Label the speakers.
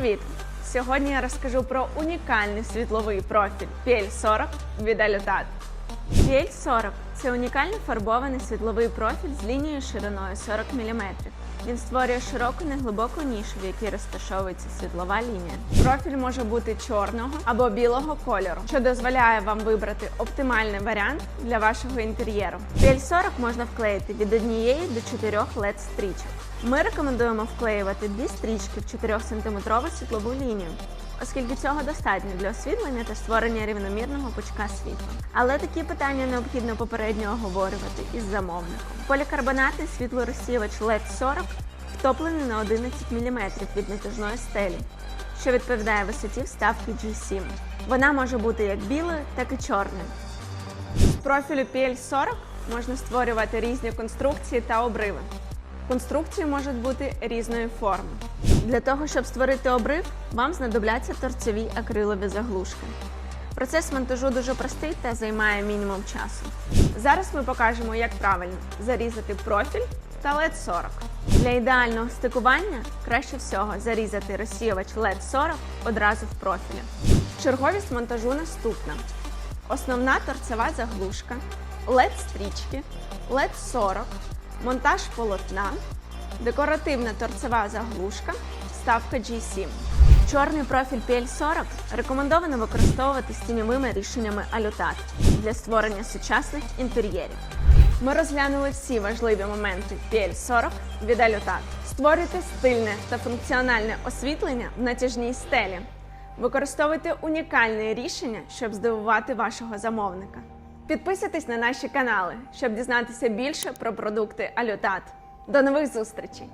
Speaker 1: Привіт! Сьогодні я розкажу про унікальний світловий профіль PL40 від Elutat. PL40 – це унікальний фарбований світловий профіль з лінією шириною 40 мм. Він створює широку неглибоку нішу, в якій розташовується світлова лінія. Профіль може бути чорного або білого кольору, що дозволяє вам вибрати оптимальний варіант для вашого інтер'єру. PL40 можна вклеїти від однієї до чотирьох led стрічок. Ми рекомендуємо вклеювати дві стрічки в 4-сантиметрову світлову лінію, оскільки цього достатньо для освітлення та створення рівномірного пучка світла. Але такі питання необхідно попередньо оговорювати із замовником. Полікарбонатний світлорозсіювач LED 40 втоплений на 11 мм від натяжної стелі, що відповідає висоті вставки G7. Вона може бути як білою, так і чорною. З профілю PL40 можна створювати різні конструкції та обриви. Конструкції можуть бути різної форми. Для того, щоб створити обрив, вам знадобляться торцеві акрилові заглушки. Процес монтажу дуже простий та займає мінімум часу. Зараз ми покажемо, як правильно зарізати профіль та LED 40. Для ідеального стикування краще всього зарізати розсіювач LED 40 одразу в профілі. Черговість монтажу наступна: основна торцева заглушка, LED стрічки, LED 40, монтаж полотна, декоративна торцева заглушка, вставка G7. Чорний профіль PL40 рекомендовано використовувати з тіньовими рішеннями Alutat для створення сучасних інтер'єрів. Ми розглянули всі важливі моменти PL40 від Alutat. Створюйте стильне та функціональне освітлення в натяжній стелі. Використовуйте унікальне рішення, щоб здивувати вашого замовника. Підписуйтесь на наші канали, щоб дізнатися більше про продукти Алютат. До нових зустрічей!